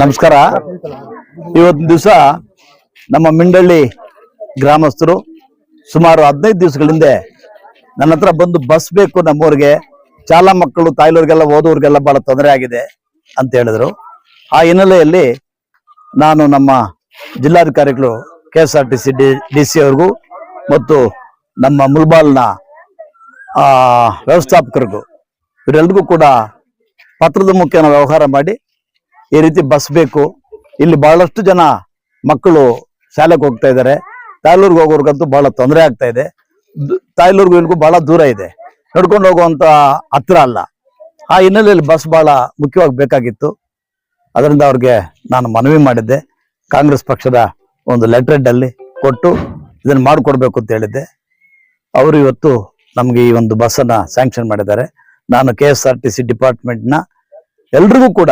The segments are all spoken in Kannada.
ನಮಸ್ಕಾರ. ಇವತ್ತು ದಿವಸ ನಮ್ಮ ಮಿಂಡಳ್ಳಿ ಗ್ರಾಮಸ್ಥರು ಸುಮಾರು ಹದಿನೈದು ದಿವಸಗಳಿಂದ ನನ್ನ ಹತ್ರ ಬಂದು ಬಸ್ ಬೇಕು ನಮ್ಮೂರಿಗೆ. ಶಾಲಾ ಮಕ್ಕಳು, ತಾಯ್ಲೂರಿಗೆಲ್ಲ ಓದೋರಿಗೆಲ್ಲ ಬಹಳ ತೊಂದರೆ ಆಗಿದೆ ಅಂತ ಹೇಳಿದ್ರು. ಆ ಹಿನ್ನೆಲೆಯಲ್ಲಿ ನಾನು ನಮ್ಮ ಜಿಲ್ಲಾಧಿಕಾರಿಗಳು K S R T C D D C ಅವ್ರಿಗೂ ಮತ್ತು ನಮ್ಮ ಮುಲ್ಬಾಲ್ನ ವ್ಯವಸ್ಥಾಪಕರಿಗೂ ಇವರೆಲ್ರಿಗೂ ಕೂಡ ಪತ್ರದ ಮುಖೇನ ವ್ಯವಹಾರ ಮಾಡಿ ಈ ರೀತಿ ಬಸ್ ಬೇಕು. ಇಲ್ಲಿ ಬಹಳಷ್ಟು ಜನ ಮಕ್ಕಳು ಶಾಲೆಗೆ ಹೋಗ್ತಾ ಇದ್ದಾರೆ. ತಾಯ್ಲೂರ್ಗೆ ಹೋಗೋರ್ಗಂತೂ ಬಹಳ ತೊಂದರೆ ಆಗ್ತಾ ಇದೆ. ತಾಯ್ಲೂರ್ಗೂ ಇಲ್ಗೂ ಬಹಳ ದೂರ ಇದೆ. ನಡ್ಕೊಂಡು ಹೋಗುವಂತ ಹತ್ರ ಅಲ್ಲ. ಆ ಹಿನ್ನೆಲೆಯಲ್ಲಿ ಬಸ್ ಬಹಳ ಮುಖ್ಯವಾಗಿ ಬೇಕಾಗಿತ್ತು. ಅದರಿಂದ ಅವ್ರಿಗೆ ನಾನು ಮನವಿ ಮಾಡಿದ್ದೆ. ಕಾಂಗ್ರೆಸ್ ಪಕ್ಷದ ಒಂದು ಲೆಟ್ರೆಡ್ ಅಲ್ಲಿ ಕೊಟ್ಟು ಇದನ್ನು ಮಾಡಿಕೊಡ್ಬೇಕು ಅಂತ ಹೇಳಿದ್ದೆ. ಅವರು ಇವತ್ತು ನಮಗೆ ಈ ಒಂದು ಬಸ್ಸನ್ನು ಸ್ಯಾಂಕ್ಷನ್ ಮಾಡಿದ್ದಾರೆ. ನಾನು K S R T C ಡಿಪಾರ್ಟ್ಮೆಂಟ್ನ ಎಲ್ರಿಗೂ ಕೂಡ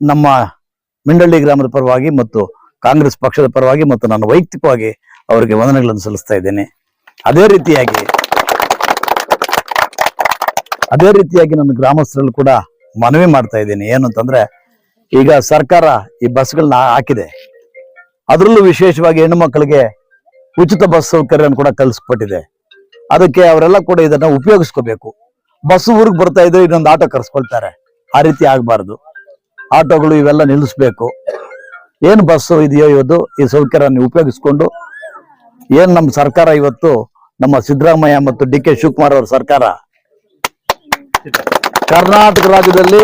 ನಮ್ಮ ಮಿಂಡಳ್ಳಿ ಗ್ರಾಮದ ಪರವಾಗಿ ಮತ್ತು ಕಾಂಗ್ರೆಸ್ ಪಕ್ಷದ ಪರವಾಗಿ ಮತ್ತು ನಾನು ವೈಯಕ್ತಿಕವಾಗಿ ಅವರಿಗೆ ವಂದನೆಗಳನ್ನು ಸಲ್ಲಿಸ್ತಾ ಇದ್ದೇನೆ. ಅದೇ ರೀತಿಯಾಗಿ ಅದೇ ರೀತಿಯಾಗಿ ನನ್ನ ಗ್ರಾಮಸ್ಥರಲ್ಲಿ ಕೂಡ ಮನವಿ ಮಾಡ್ತಾ ಇದ್ದೀನಿ. ಏನು ಅಂತಂದ್ರೆ, ಈಗ ಸರ್ಕಾರ ಈ ಬಸ್ಗಳನ್ನ ಹಾಕಿದೆ. ಅದರಲ್ಲೂ ವಿಶೇಷವಾಗಿ ಹೆಣ್ಣು ಮಕ್ಕಳಿಗೆ ಉಚಿತ ಬಸ್ ಸೌಕರ್ಯವನ್ನು ಕೂಡ ಕಲಿಸ್ಕೊಟ್ಟಿದೆ. ಅದಕ್ಕೆ ಅವರೆಲ್ಲ ಕೂಡ ಇದನ್ನ ಉಪಯೋಗಿಸ್ಕೋಬೇಕು. ಬಸ್ ಊರಿಗೆ ಬರ್ತಾ ಇದ್ರೆ ಇನ್ನೊಂದು ಆಟೋ ಕರ್ಸ್ಕೊಳ್ತಾರೆ. ಆ ರೀತಿ ಆಗಬಾರ್ದು. ಆಟೋಗಳು ಇವೆಲ್ಲ ನಿಲ್ಲಿಸ್ಬೇಕು. ಏನು ಬಸ್ಸು ಇದೆಯೋ ಇವತ್ತು ಈ ಸೌಕರ್ಯವನ್ನು ಉಪಯೋಗಿಸ್ಕೊಂಡು, ಏನ್ ನಮ್ಮ ಸರ್ಕಾರ ಇವತ್ತು, ನಮ್ಮ ಸಿದ್ದರಾಮಯ್ಯ ಮತ್ತು ಡಿ ಕೆ ಶಿವಕುಮಾರ್ ಅವರ ಸರ್ಕಾರ? ಕರ್ನಾಟಕ ರಾಜ್ಯದಲ್ಲಿ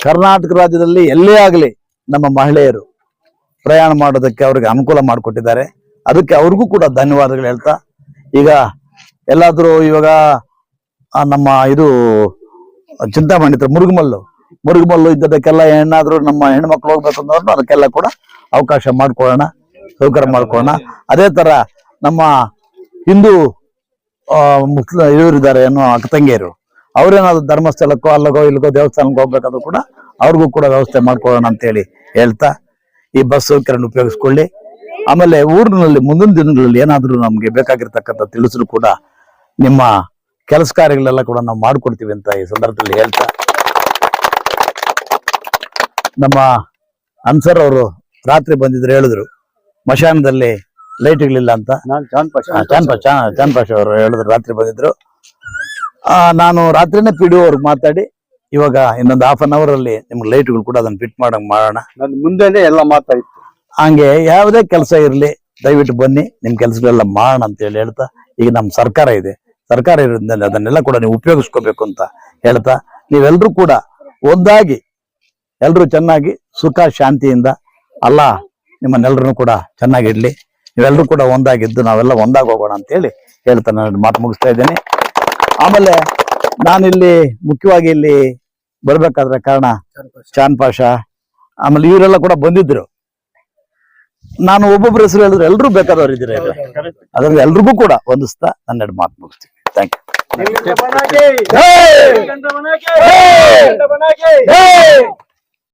ಕರ್ನಾಟಕ ರಾಜ್ಯದಲ್ಲಿ ಎಲ್ಲೇ ಆಗಲಿ ನಮ್ಮ ಮಹಿಳೆಯರು ಪ್ರಯಾಣ ಮಾಡೋದಕ್ಕೆ ಅವ್ರಿಗೆ ಅನುಕೂಲ ಮಾಡಿಕೊಟ್ಟಿದ್ದಾರೆ. ಅದಕ್ಕೆ ಅವ್ರಿಗೂ ಕೂಡ ಧನ್ಯವಾದಗಳು ಹೇಳ್ತಾ, ಈಗ ಎಲ್ಲಾದ್ರೂ ಇವಾಗ ನಮ್ಮ ಇದು, ಚಿಂತಾಮಣಿತ್ರ ಮುರುಗಮಲ್ಲು ಮುರುಗಮಲ್ಲು ಇದ್ದದಕ್ಕೆಲ್ಲ ಏನಾದ್ರೂ ನಮ್ಮ ಹೆಣ್ಮಕ್ಳು ಹೋಗ್ಬೇಕಂದ್ರೂ ಅದಕ್ಕೆಲ್ಲ ಕೂಡ ಅವಕಾಶ ಮಾಡ್ಕೊಳ್ಳೋಣ, ಸೌಕರ್ಯ ಮಾಡ್ಕೊಳ್ಳೋಣ. ಅದೇ ತರ ನಮ್ಮ ಹಿಂದೂ ಮುಸ್ಲ ಇವರಿದ್ದಾರೆ ಏನೋ ಅಕ್ಕ ತಂಗಿಯರು. ಅವ್ರೇನಾದ್ರು ಧರ್ಮಸ್ಥಳಕ್ಕೋ, ಅಲ್ಲಗೋ, ಇಲ್ಲಿಗೋ ದೇವಸ್ಥಾನಕ್ಕೆ ಹೋಗ್ಬೇಕಾದ್ರೂ ಕೂಡ ಅವ್ರಿಗೂ ಕೂಡ ವ್ಯವಸ್ಥೆ ಮಾಡ್ಕೊಳ್ಳೋಣ ಅಂತ ಹೇಳಿ ಹೇಳ್ತಾ ಈ ಬಸ್ ಸೌಕರ್ಯನ ಉಪಯೋಗಿಸ್ಕೊಳ್ಳಿ. ಆಮೇಲೆ ಊರಿನಲ್ಲಿ ಮುಂದಿನ ದಿನಗಳಲ್ಲಿ ಏನಾದ್ರೂ ನಮಗೆ ಬೇಕಾಗಿರ್ತಕ್ಕಂಥ ತಿಳಿಸಲು ಕೂಡ ನಿಮ್ಮ ಕೆಲಸ ಕಾರ್ಯಗಳೆಲ್ಲ ಕೂಡ ನಾವು ಮಾಡ್ಕೊಡ್ತೀವಿ ಅಂತ ಈ ಸಂದರ್ಭದಲ್ಲಿ ಹೇಳ್ತಾ ನಮ್ಮ ಅನ್ಸರ್ ಅವರು ರಾತ್ರಿ ಬಂದಿದ್ರು ಹೇಳಿದ್ರು ಮಶಾನದಲ್ಲಿ ಲೈಟ್ಗಳಿಲ್ಲ ಅಂತ. ಚಾನ್ ಪಾಷ. ಚಾನ್ ಪಾಷ ಅವರು ಹೇಳಿದ್ರು ರಾತ್ರಿ ಬಂದಿದ್ರು. ಆ, ನಾನು ರಾತ್ರಿನೇ ಪಿ ಡಿ ಅವ್ರಿಗೆ ಮಾತಾಡಿ ಇವಾಗ ಇನ್ನೊಂದು ಹಾಫ್ ಅನ್ ಅವರ್ ಅಲ್ಲಿ ನಿಮ್ಗೆ ಲೈಟ್ಗಳು ಕೂಡ ಅದನ್ನ ಫಿಟ್ ಮಾಡಂಗ್ ಮಾಡೋಣ. ಮುಂದೆನೆ ಎಲ್ಲ ಮಾತಾಯ್ತು ಹಂಗೆ ಯಾವುದೇ ಕೆಲಸ ಇರಲಿ ದಯವಿಟ್ಟು ಬನ್ನಿ ನಿಮ್ ಕೆಲಸಗಳೆಲ್ಲ ಮಾಡೋಣ ಅಂತ ಹೇಳಿ ಹೇಳ್ತಾ ಈಗ ನಮ್ಮ ಸರ್ಕಾರ ಇದೆ. ಸರ್ಕಾರ ಇರೋದ್ರಿಂದ ಅದನ್ನೆಲ್ಲ ಕೂಡ ನೀವು ಉಪಯೋಗಿಸ್ಕೋಬೇಕು ಅಂತ ಹೇಳ್ತಾ ನೀವೆಲ್ಲರೂ ಕೂಡ ಒಂದಾಗಿ ಎಲ್ರೂ ಚೆನ್ನಾಗಿ ಸುಖ ಶಾಂತಿಯಿಂದ ಅಲ್ಲ ನಿಮ್ಮನ್ನೆಲ್ಲರೂ ಕೂಡ ಚೆನ್ನಾಗಿಡ್ಲಿ ನೀವೆಲ್ಲರೂ ಕೂಡ ಒಂದಾಗಿದ್ದು ನಾವೆಲ್ಲ ಒಂದಾಗಿ ಹೋಗೋಣ ಅಂತ ಹೇಳಿ ಹೇಳ್ತಾ ನಾನು ಮಾತು ಮುಗಿಸ್ತಾ ಇದ್ದೇನೆ. ಆಮೇಲೆ ನಾನಿಲ್ಲಿ ಮುಖ್ಯವಾಗಿ ಇಲ್ಲಿ ಬರ್ಬೇಕಾದ್ರೆ ಕಾರಣ ಚಾನ್ ಪಾಷ ಆಮೇಲೆ ಇವರೆಲ್ಲ ಕೂಡ ಬಂದಿದ್ರು. ನಾನು ಒಬ್ಬೊಬ್ಬರ ಹೆಸರು ಹೇಳಿದ್ರೆ ಎಲ್ಲರೂ ಬೇಕಾದವ್ರು ಇದ್ದೀರಾ ಅದ್ರಲ್ಲಿ ಎಲ್ರಿಗೂ ಕೂಡ ಹೊಂದಿಸ್ತಾ ನನ್ನೆರಡು ಮಾತು ಮುಗಿಸ್ತೀನಿ. Thank you! ಚಂದ್ರಮನಾಗೆ!